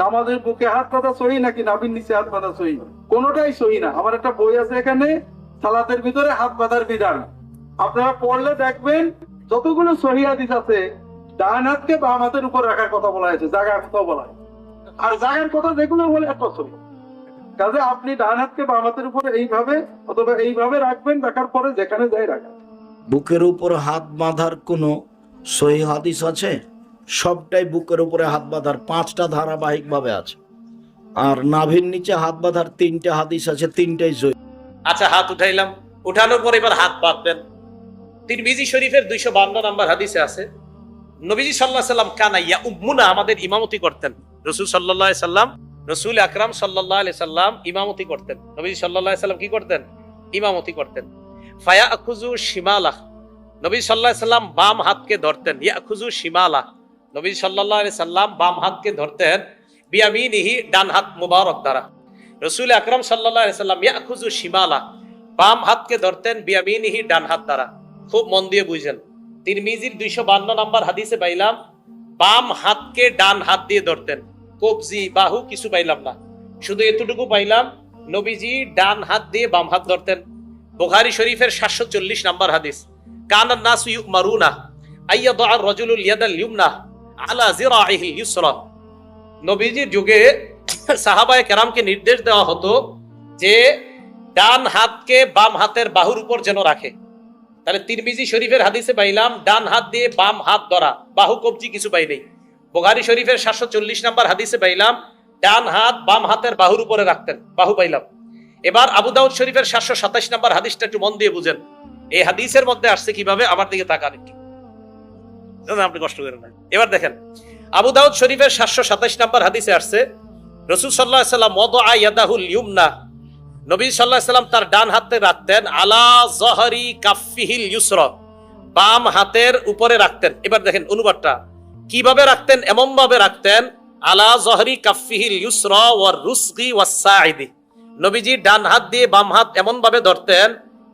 নামাজের বুকে হাত পাতা সহি নাকি নাবির নিচে হাত পাতা সহি? কোনোটাই সহি না। আমার একটা বই আছে এখানে, সালাতের ভিতরে হাত পাতার বিধান। আপনারা পড়লে দেখবেন যতগুলো সহি হাদিস আছে, ডান হাতকে বাম হাতের উপর রাখার কথা বলা হয়েছে জায়গার কথা বলা আর জায়গার কথা যেগুলো বলে একটা সহি। কাজে আপনি ডান হাতকে বাম হাতের উপরে এইভাবে অথবা এইভাবে রাখবেন, রাখার পরে যেখানে যাই রাখেন বুকের উপর হাত বাঁধার কোনো সহি হাদিস আছে? সবটাই বুকের উপরে হাত বাঁধার, পাঁচটা ধারাবাহিক ভাবে আছে। আর নাভির নিচে হাত বাঁধার তিনটে হাদিস আছে, তিনটাই সহি আচ্ছা হাত উঠাইলাম। উঠানোর পর এবার হাত বাঁধবেন। তিরমিজি শরীফের দুইশো বান্ন নাম্বার হাদিসে আছে, নবীজি সাল্লাহ সাল্লাম কানা ইয়া উম্মুনা আমাদের ইমামতি করতেন। রসুল সাল্লাহ সাল্লাম, রসুল আকরাম সাল্লাহ আলি সাল্লাম ইমামতি করতেন। নবীজি সাল্লাহ সাল্লাম কি করতেন? ইমামতি করতেন। ফায়া আখুজু শিমালাহ নবী সাল্লাহ সাল্লাম বাম হাতকে ধরতেন ইয়া আখুজু শিমালাহ। নবী সাল্লাহ সাল্লাম বাম হাতকে ধরতেন, বিয়ামিনিহি ডান হাত মুবারক দ্বারা। রসুল আকরাম সাল্লাহ সাল্লাম ইয়া আখুজু শিমালা, বাম হাতকে ধরতেন বিয়ামিনিহি ডান হাত দ্বারা। খুব মন দিয়ে বুঝেন। তিরমিজির দুইশো বান্ন নম্বর হাদিসে পাইলাম, বাম হাতকে ডান হাত দিয়ে ধরতেন। কবজি, বাহু কিছু পাইলাম না। শুধু এতটুকু পাইলাম, নবীজি ডান হাত দিয়ে বাম হাত ধরতেন। বুখারী শরীফের সাতশো চল্লিশ নম্বর হাদিস, কানান নাসু ইউমারুনা আইয়া দোয়ার রজুলুল ইয়াদাল ইউমনা আলা জিরাইহিল ইউসরা। নবীজির যুগে সাহাবায়ে কেরামকে নির্দেশ দেওয়া হতো যে ডান হাতকে বাম হাতের বাহুর উপর যেন রাখে। তাহলে তিরমিজি শরীফের হাদিসে পাইলাম, ডান হাত দিয়ে বাম হাত ধরা, বাহু, কবজি কিছু পাই নেই। বোগারি শরীফের সাতশো চল্লিশ নাম্বার হাদিসে পাইলাম, ডান হাত বাম হাতের বাহুর উপরে রাখতেন, বাহু পাইলাম। এবার আবু দাউদ শরীফের সাতশো সাতাশ নাম্বার হাদিসটা একটু মন দিয়ে বুঝেন। এই হাদিসের মধ্যে আসছে কীভাবে? আমার দিকে তাকান একটু। আপনি কষ্ট করেন না। এবার দেখেন, আবু দাউদ শরীফের সাতশো সাতাশ নাম্বার হাদিসে আসছে, রসুল সাল্লাহ সাল্লাম মদ আয়াদাহুল ইউমনা নবী সাল্লাহ সাল্লাম তার ডান হাতে রাখতেন, আলা জহরি কাফিহিল ইউসর। বাম হাতের উপরে রাখতেন। এবার দেখেন, অনুবাদটা, কীভাবে রাখতেন? এমন ভাবে রাখতেন, আলা জহরি কাফিহিল ইউসর ওয়ার রুসগি ওয়াসাইদি নবীজি ডান হাত দিয়ে বাম হাত এমন ভাবে ধরতেন,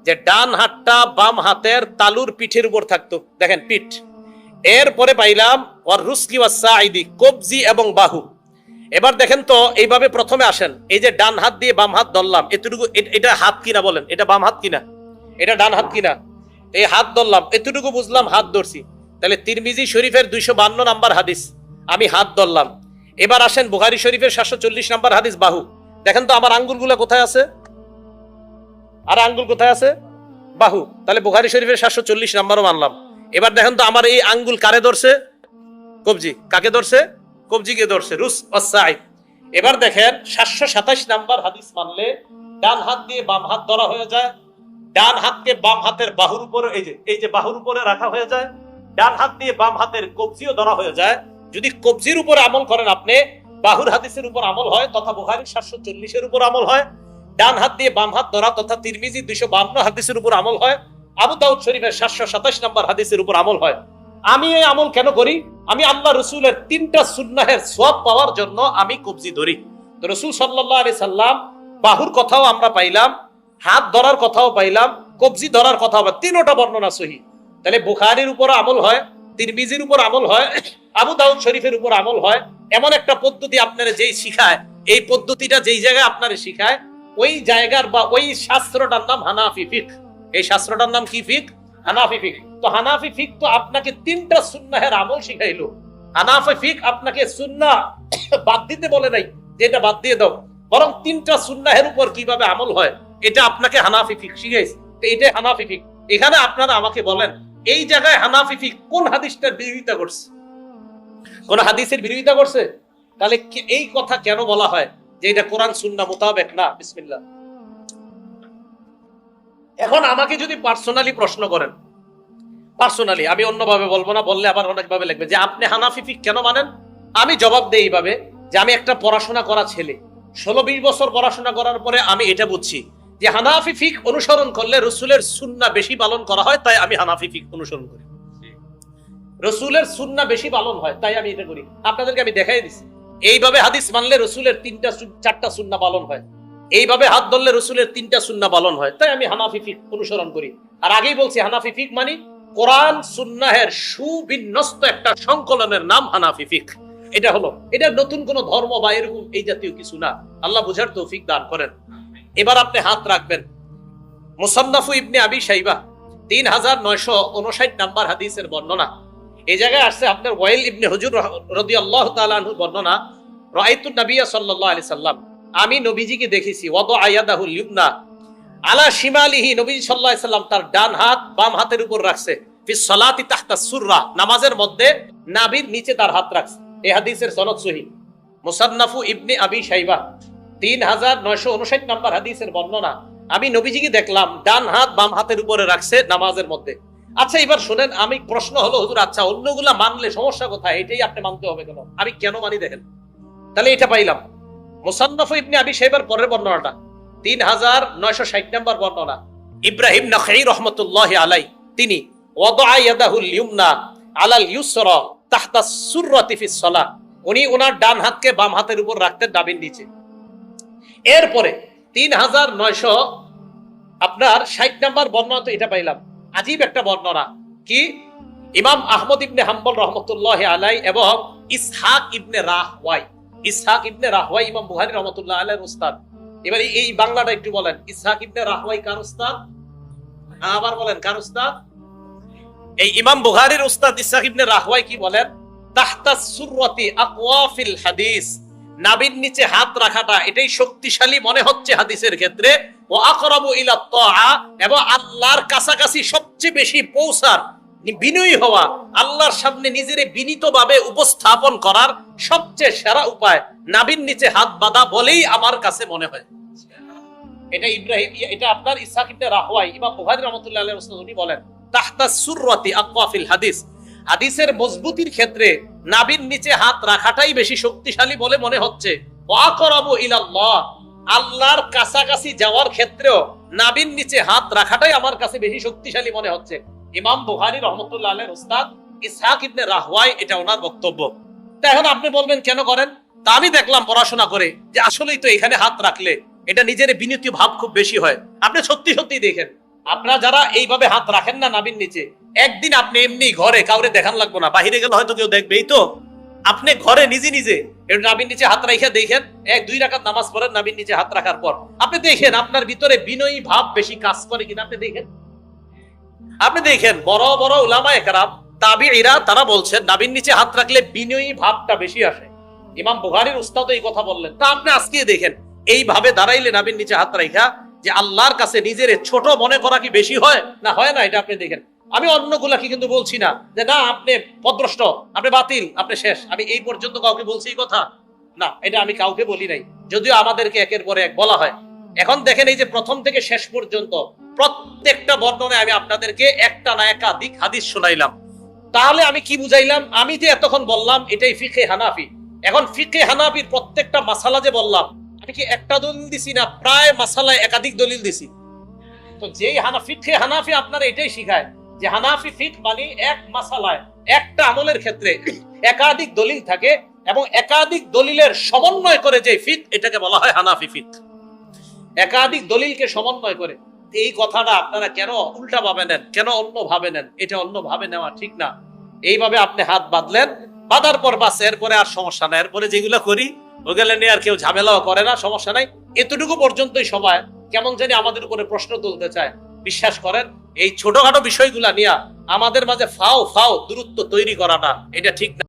যে ডান হাতটা বাম হাতের তালুর পিঠের উপর থাকতো। দেখেন, পিঠ। এরপরে পাইলাম, ওয়ার রুসকি ওয়াসাইদি কবজি এবং বাহু। এবার দেখেন তো, এইভাবে প্রথমে আসেন। এই যে ডান হাত দিয়ে বাম হাত ধরলাম, এতটুকু এটা হাত কিনা বলেন? এটা বাম হাত কিনা? এটা ডান হাত কিনা? এই হাত ধরলাম, এতটুকু বুঝলাম হাত ধরছি। তাহলে তিরমিজি শরীফের দুইশো বান্ন নাম্বার হাদিস, আমি হাত ধরলাম। এবার আসেন বুখারি শরীফের সাতশো চল্লিশ নাম্বার হাদিস, বাহু। দেখেন তো, আমার আঙ্গুলগুলো কোথায় আছে? আর আঙ্গুল কোথায় আছে? বাহু। তাহলে বুখারি শরীফের সাতশো চল্লিশ নাম্বারও মানলাম। এবার দেখেন তো আমার এই আঙ্গুল কারে ধরছে? কবজি। কাকে ধরছে? কবজিকে ধরছে। রুস এবার দেখেন, সাতশো সাতাশ নাম্বার হাদিস মানলে ডান হাত দিয়ে বাম হাত ধরা হয়ে যায়। ডান হাতকে বাম হাতের বাহুর উপরে, এই যে এই যে বাহুর উপরে রাখা হয়ে যায়। ডান হাত দিয়ে বাম হাতের কবজিও ধরা হয়ে যায়। যদি কবজির উপর আমল করেন আপনি, বাহুর হাদিসের উপর আমল হয়, তথা বুখারি সাতশো চল্লিশের উপর আমল হয়। ডান হাত দিয়ে বাম হাত ধরা তথা তিরমিজি দুইশো বান্ন হাদিসের উপর আমল হয়। আবু দাউদ শরীফের সাতশো সাতাশ নম্বর হাদিসের উপর আমল হয়। আমি এই আমল কেন করি? আমি আল্লাহ রসুলের তিনটা সুন্নাহের সব পাওয়ার জন্য আমি কবজি ধরি। রসুল সাল্লাহ আলি সাল্লাম বাহুর কথাও আমরা পাইলাম, হাত ধরার কথাও পাইলাম, কবজি ধরার পাই- তিনোটা বর্ণনা সহি। তাহলে বুখারির উপর আমল হয়, তিরমিজির উপর আমল হয়, আবু দাউদ শরীফের উপর আমল হয়, এমন একটা পদ্ধতি আপনারা যেই শিখায়, এই পদ্ধতিটা যেই জায়গায় আপনারা শিখায়, ওই জায়গার বা ওই শাস্ত্রটার নাম হানাফি ফিক এই শাস্ত্রটার নাম কি ফিক? হানাফি ফিক। তো হানাফি ফিক তো আপনাকে তিনটা সুন্নাহের আমল শিখাইলো। হানাফি ফিক আপনাকে সুন্না বাদ দিতে বলে নাই, যে এটা বাদ দিয়ে দাও। বরং তিনটা সুন্নাহের উপর কীভাবে আমল হয়, এটা আপনাকে হানাফি ফিক শিখাইছে। তো এটা হানাফি ফিক। এখানে আপনারা আমাকে বলেন, এই জায়গায় হানাফি ফিক কোন হাদিসটার বিরোধিতা করছে? কোন হাদিসের বিরোধিতা করছে? তাহলে এই কথা কেন বলা হয় যে এটা কোরআন সুন্না মোতাবেক না? বিসমিল্লাহ। এখন আমাকে যদি পার্সোনালি প্রশ্ন করেন পার্সোনালি আমি অন্যভাবে বলব না, বললে আবার অনেকভাবে লাগবে যে আপনি হানাফি ফিক কেন মানেন? আমি জবাব দেই এইভাবে যে আমি একটা পড়াশোনা করা ছেলে। ষোলো বিশ বছর পড়াশোনা করার পরে আমি এটা বুঝছি যে হানাফি ফিক অনুসরণ করলে রসুলের সুন্না বেশি পালন করা হয়, তাই আমি হানাফি ফিক অনুসরণ করি। রসুলের সুন্না বেশি পালন হয়, তাই আমি এটা করি। আপনাদেরকে আমি দেখাই দিচ্ছি এইভাবে হাদিস মানলে রসুলের তিনটা চারটা সুন্না পালন হয়। এইভাবে হাত ধরলে রসুলের তিনটা সুন্না পালন হয়। তাই আমি হানাফি ফিক অনুসরণ করি। আর আগেই বলছি, হানাফি ফিক মানি কোরআন সুন্নাহের সুবিন্যস্ত একটা সংকলনের নাম হানাফি ফিক। এটা হলো, এটা নতুন কোন ধর্ম বা এরকম এই জাতীয় কিছু না। আল্লাহ বুঝার তৌফিক দান করেন। এবার আপনি হাত রাখবেন। মুসান্নাফু ইবনে আবি সাইবা তিন হাজার নয়শো উনষাট নাম্বার হাদিসের বর্ণনা। এই জায়গায় আসছে আপনার ওয়াইল ইবনে হুজুর রদি আল্লাহ তালুর বর্ণনা রাইতুন নবিয়া সাল্লাল্লাহু আলাইহি সাল্লাম। আমি নবীজিকে দেখেছি ওয়াদ আয়াদাহুল ইউমনা আলা শিমালিহি নবীজি আলাইহি সাল্লাম তার ডান হাত বাম হাতের উপর রাখছে তাহতা সুররা, নামাজের মধ্যে নাভির নিচে তার হাত রাখছে। এই হাদিসের সনদ সহি। মুসান্নাফু ইবনে আবি উনষাট নাম্বার হাদিসের বর্ণনা। আমি নবীজিকে দেখলাম, ডান হাত বাম হাতের উপরে রাখছে নামাজের মধ্যে। আচ্ছা এবার শুনেন, আমি প্রশ্ন হলো, হুজুর আচ্ছা অন্যগুলা মানলে সমস্যা কোথায়? এটাই আপনি মানতে হবে কেন? আমি কেন মানি দেখেন? তাহলে এটা পাইলাম। মুসান্নাফু ইবনে আবি শাইবার পরের বর্ণনাটা। তিন হাজার নয়শো ষাট নম্বর বর্ণনা। ইব্রাহিম নখাই রহমতুল্লাহ আলাই, তিনি আলাল ইউসরা তাহতা সুররাতি ফিস উনি ওনার ডান হাতকে বাম হাতের উপর রাখতেন ডাবিন নিচে এরপরে তিন হাজার নয়শো আপনার ষাট নাম্বার বর্ণনা তো এটা পাইলাম। আজীব একটা বর্ণনা। কি? ইমাম আহমদ ইবনে হাম্বল রহমতুল্লাহ আলাই এবং Ishaq ibn রাহওয়াই। Ishaq ibn Rahwayh, ইমাম বুহারি রহমতুল্লাহ আলাইহির উস্তাদ। এবার এই- বাংলাটা একটু বলেন। ইসহাক ইবনে রাহওয়াই কার উস্তাদ? আবার বলেন, কার উস্তাদ? এই ইমাম বুখারীর উস্তাদ ইসহাক ইবনে রাহওয়াই কি বলেন? তাহতা সুররাতি আকওয়াফিল হাদিস। নাবির নিচে হাত রাখাটা, এটাই শক্তিশালী মনে হচ্ছে হাদিসের ক্ষেত্রে। ও আকরাবু ইলা তাআ এবং আল্লাহর কাছাকাছি সবচেয়ে বেশি পৌঁছার বিনয়ী হওয়া, আল্লাহর সামনে নিজের বিনীতভাবে উপস্থাপন করার সবচেয়ে সেরা উপায় নাবির নিচে হাত বাঁধা বলেই আমার কাছে মনে হয়। এটা ইব্রাহিম, এটা আপনার ইসহাক ইবনে রাহওয়াই ইমাম বুখারী রাহমাতুল্লাহ আলাইহি উনি বলেন, তাহতা সুররাতি আকওয়াফিল হাদিস। হাদিসের মজবুতির ক্ষেত্রে নাবির নিচে হাত রাখাটাই বেশি শক্তিশালী বলে মনে হচ্ছে। ওয়াকরাবু ইলাল্লাহ, আল্লাহর কাছাকাছি যাওয়ার ক্ষেত্রেও নাবির নিচে হাত রাখাটাই আমার কাছে বেশি শক্তিশালী মনে হচ্ছে। ইমাম বুখারী রহমতুল্লাহ আলাইহির উস্তাদ ইসহাক ইবনে রাহওয়াই এটা ওনার বক্তব্য। তা এখন আপনি বলবেন, কেন করেন? তা আমি দেখলাম পড়াশোনা করে যে আসলেই তো এখানে হাত রাখলে এটা নিজের বিনীত ভাব খুব বেশি হয়। আপনি সত্যি সত্যি দেখেন। আপনারা যারা এইভাবে হাত রাখেন না নাবির নিচে, একদিন আপনি এমনি ঘরে কাউরে দেখান লাগবো না। বাহিরে গেলে হয়তো কেউ দেখবেই তো। আপনি ঘরে নিজে নিজে একটু নাবির নিচে হাত রাখা দেখেন, এক, দুই রাকাত নামাজ পড়েন, নাবির নিচে হাত রাখার পর। আপনি দেখেন, আপনার ভিতরে বিনয়ী ভাব বেশি কাজ করে কিনা, আপনি দেখেন? আপনি দেখেন, বড় বড় উলামা একরাম তাবিঈরা তারা বলছেন নাবির নিচে হাত রাখলে বিনয়ী ভাবটা বেশি আসে। ইমাম বুখারীর উস্তাদ এই কথা বললেন। তা আপনি আজকে দেখেন, এইভাবে দাঁড়াইলে নাবির নিচে হাত রাখা যে আল্লাহর কাছে নিজের ছোট মনে করা কি বেশি হয়? না হয় না, এটা আপনি দেখেন। আমি অন্যগুলাকে কিন্তু বলছি না যে, না, আপনি পদ্রষ্ট আপনি বাতিল, আপনি শেষ। আমি এই পর্যন্ত কাউকে বলছি এই কথা? না, এটা আমি কাউকে বলি নাই। যদিও আমাদেরকে একের পরে এক বলা হয়। এখন দেখেন এই যে প্রথম থেকে শেষ পর্যন্ত প্রত্যেকটা বর্ণনে আমি আপনাদেরকে একটা না একাধিক হাদিস শোনাইলাম। তাহলে আমি কি বুঝাইলাম? আমি যে এতক্ষণ বললাম, এটাই ফিকে হানাফি। এখন ফিকে হানাফির প্রত্যেকটা মাসালা যে বললাম, আমি কি একটা দলিল দিছি না প্রায় মাসালায় একাধিক দলিল দিছি? তো যেই হানা ফিকে হানাফি আপনারা এটাই শিখায় যে হানাফি ফিক মানে এক মাসালায়, একটা আমলের ক্ষেত্রে একাধিক দলিল থাকে এবং একাধিক দলিলের সমন্বয় করে যে ফিক, এটাকে বলা হয় হানাফি ফিক। একাধিক দলিলকে সমন্বয় করে। এই কথাটা আপনারা কেন উল্টা ভাবে নেন? কেন অন্য ভাবে নেন? এটা অন্য ভাবে নেওয়া ঠিক না। এইভাবে আপনি হাত বাঁধলেন, বাঁধার পর বাস, এরপরে আর সমস্যা নাই। এরপরে যেগুলো করি, ওগুলো নিয়ে আর কেউ ঝামেলাও করে না, সমস্যা নাই। এতটুকু পর্যন্তই সবাই কেমন জানি আমাদের উপরে প্রশ্ন তুলতে চায়। বিশ্বাস করেন, এই ছোটখাটো বিষয়গুলা নিয়ে আমাদের মাঝে ফাও ফাও দূরত্ব তৈরি করাটা এটা ঠিক না।